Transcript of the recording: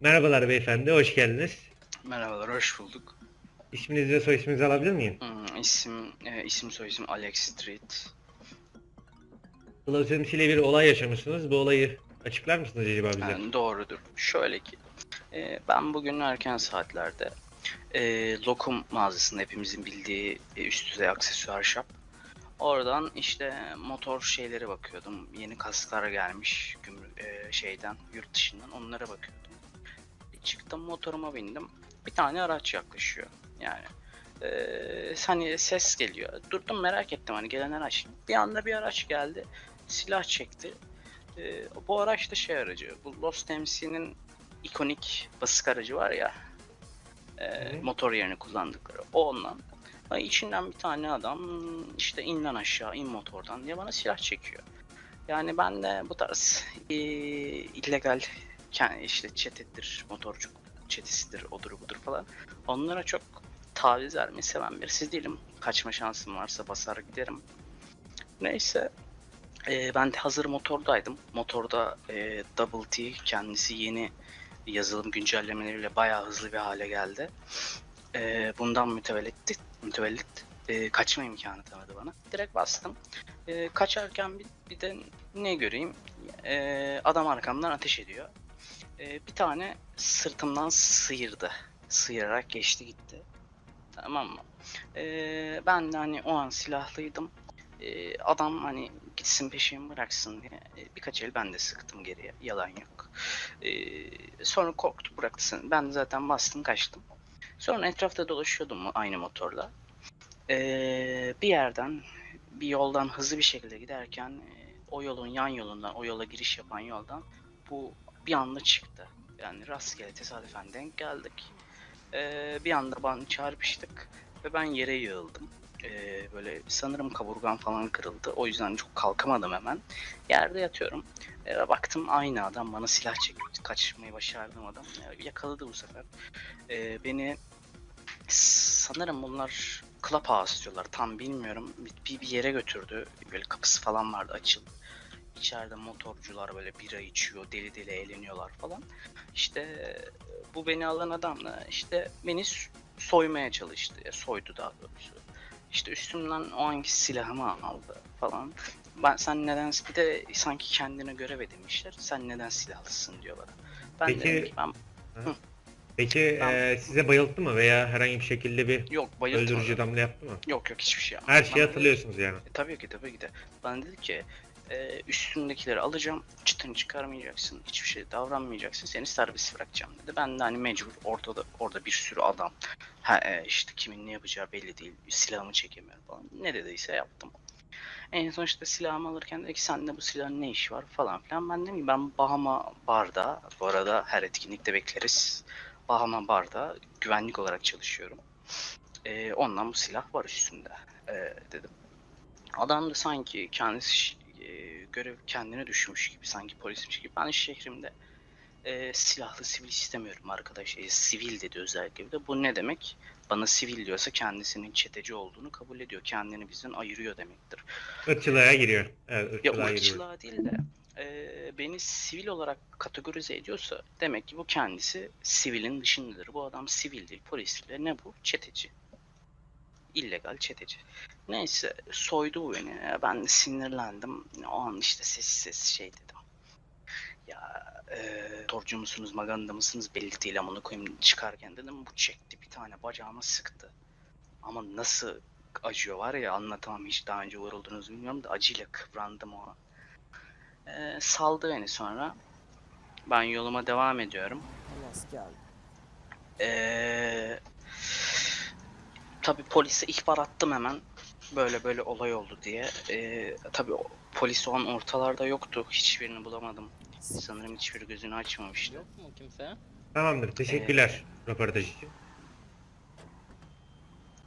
Merhabalar beyefendi, hoş geldiniz. Merhabalar, hoş bulduk. İsminizi ve soy isminizi alabilir miyim? Hmm, isim, e, isim soyisim Alex Street. Kılavuz ile bir olay yaşamışsınız. Bu olayı açıklar mısınız acaba bize? Yani doğrudur. Şöyle ki, e, ben bugün erken saatlerde e, lokum mağazasında hepimizin bildiği e, üst düzey aksesuar shop. Oradan işte motor şeyleri bakıyordum. Yeni kasklar gelmiş gümrü- e, şeyden, yurt dışından onlara bakıyordum. Çıktım motoruma bindim. Bir tane araç yaklaşıyor. Yani e, hani ses geliyor. Durdum merak ettim hani gelen araç. Bir anda bir araç geldi. Silah çekti. E, bu araç da şey aracı. Bu Lost MC'nin ikonik basık aracı var ya. e, motor yerini kullandıkları. O ondan. İçinden bir tane adam işte in lan aşağı in motordan diye bana silah çekiyor. Yani ben de bu tarz e, illegal işte çetedir, motorcu çetesidir, odur budur falan. Onlara çok taviz vermeyi seven birisi değilim. Kaçma şansım varsa basar giderim. Neyse. e, ben de hazır motordaydım. Motorda e, Double T kendisi yeni yazılım güncellemeleriyle bayağı hızlı bir hale geldi. E, bundan mütevellit, mütevellit e, kaçma imkanı tanıdı bana. Direkt bastım. E, kaçarken bir, bir de ne göreyim? E, adam arkamdan ateş ediyor. E, bir tane sırtımdan sıyırdı. Sıyırarak geçti gitti. Tamam mı? E, ben de hani o an silahlıydım. E, adam hani gitsin peşimi bıraksın diye e, birkaç el ben de sıktım geriye. Yalan yok. E, sonra korktu bıraktı seni. Ben zaten bastım kaçtım. Sonra etrafta dolaşıyordum aynı motorla. E, bir yerden bir yoldan hızlı bir şekilde giderken e, o yolun yan yolundan, o yola giriş yapan yoldan bu bir anda çıktı. Yani rastgele tesadüfen denk geldik. Ee, bir anda ben çarpıştık ve ben yere yığıldım. Ee, böyle sanırım kaburgam falan kırıldı. O yüzden çok kalkamadım hemen. Yerde yatıyorum. Ee, baktım aynı adam bana silah çekti. Kaçmayı başardım adam. Ee, yakaladı bu sefer. Ee, beni sanırım bunlar Clubhouse diyorlar. Tam bilmiyorum. Bir, bir yere götürdü. Böyle kapısı falan vardı açıldı. İçeride motorcular böyle bira içiyor, deli deli eğleniyorlar falan. İşte bu beni alan adam da işte beni soymaya çalıştı. Soydu daha doğrusu. İşte üstümden o anki silahımı aldı falan. Ben sen neden bir de sanki kendine görev edinmişler. Sen neden silahlısın diyor bana. Ben Peki- dedim ki ben Peki Tamam. eee, size bayılttı mı veya herhangi bir şekilde bir yok bayıltmadım. öldürücü hamle yaptı mı? Yok yok hiçbir şey yapmadım. Her Ben şeyi hatırlıyorsunuz yani. E, tabii ki tabii ki de. Bana dedi ki e, üstündekileri alacağım, çıtını çıkarmayacaksın, hiçbir şey davranmayacaksın, seni serbest bırakacağım dedi. Ben de hani mecbur ortada orada bir sürü adam, ha, e, işte kimin ne yapacağı belli değil, silahımı çekemiyorum falan. Ne dediyse yaptım. En son işte silahımı alırken dedi ki sende bu silahın ne işi var falan filan. Ben dedim ki ben Bahama Bar'da, bu arada her etkinlikte bekleriz. Bahama Bar'da güvenlik olarak çalışıyorum. E, ondan bu silah var üstünde e, dedim. Adam da sanki kendisi görev kendine düşmüş gibi sanki polismiş gibi. Ben şehrimde e, silahlı sivil istemiyorum arkadaş. E, sivil dedi özellikle. Bir de bu ne demek? Bana sivil diyorsa kendisinin çeteci olduğunu kabul ediyor. Kendini bizden ayırıyor demektir. Irkçılığa giriyor. Evet, Ya ırkçılığa giriyor. ırkçılığa değil de e, beni sivil olarak kategorize ediyorsa demek ki bu kendisi sivilin dışındadır. Bu adam sivil değil, polis değil. Ne bu? Çeteci. İllegal çeteci. Neyse soydu beni. Ben de sinirlendim. O an işte sessiz sessiz şey dedim. Ya e, torcu musunuz, maganda mısınız belli değil ama onu koyayım çıkarken dedim bu çekti bir tane bacağıma sıktı. Ama nasıl acıyor var ya anlatamam hiç daha önce vuruldunuz bilmiyorum da acıyla kıvrandım o an. E, saldı beni sonra. Ben yoluma devam ediyorum. Enes geldi. Ee, tabii polise ihbar attım hemen. Böyle böyle olay oldu diye. Ee, tabii o- polis o an ortalarda yoktu. Hiçbirini bulamadım. Sanırım hiçbiri gözünü açmamıştı. Yok mu kimse? Tamamdır. Teşekkürler röportaj için.